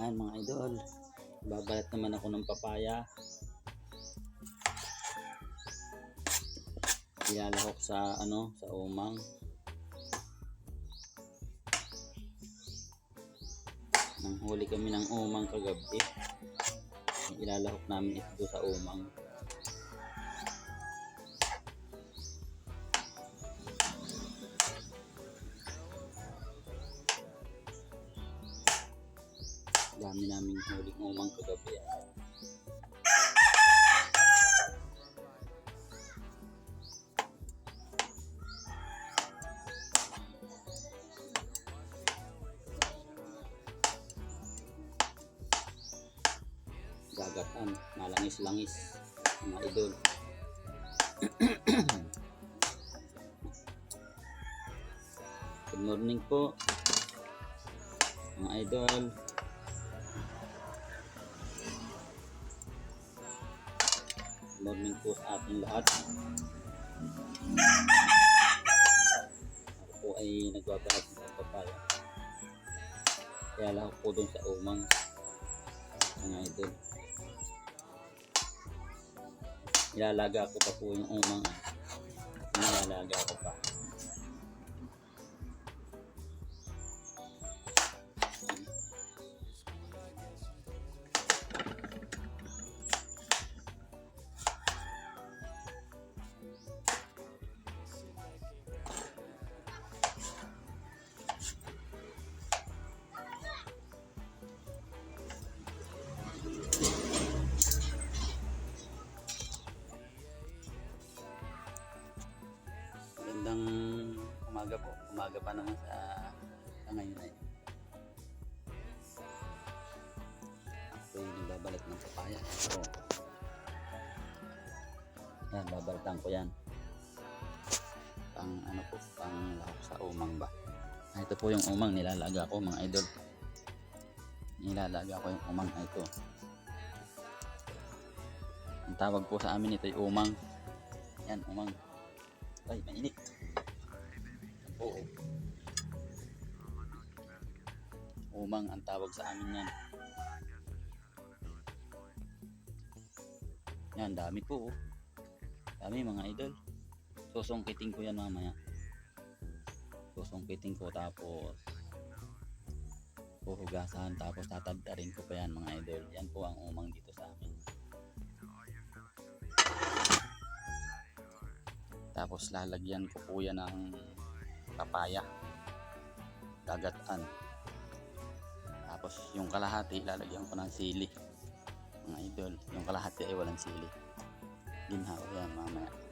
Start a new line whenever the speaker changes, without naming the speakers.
Ayan mga idol. Babalat naman ako ng papaya. Ilalahok sa ano, sa umang. Nang huli kami ng umang kagabi. Ilalahok namin ito sa umang. Dami namin huling umang kagabi. ah. Gagatan, malangis-langis, mga idol. Good morning po, mga idol. Morning po sa ating lahat. Ako ay nagbabahag ng papaya. Kaya ako po dun sa umang mga idol. Ilalaga ko pa po yung umang. Magandang umaga po. Umaga pa naman sa, sa ngayon ay. Ako ay nagbabalat ng papaya. Ito. Yan, babalatan ko yan. Pang ano po, pang lahok sa umang ba. Ah, ito po yung umang nilalaga ko mga idol. Nilalaga ko yung umang na ito. Ang tawag po sa amin ito ay umang. Yan, umang. Ay, mainit. Oo. Umang ang tawag sa amin yan. Yan, dami po. oh. Dami mga idol. Susungkitin ko yan mamaya. Susungkitin ko tapos puhugasan tapos tatadtarin ko pa yan mga idol. Yan Tapos lalagyan ko po yan ng papaya. Gagataan. Tapos yung kalahati lalagyan ko ng sili. Mga idol, yung kalahati ay walang sili. Ginhawa yan mamaya.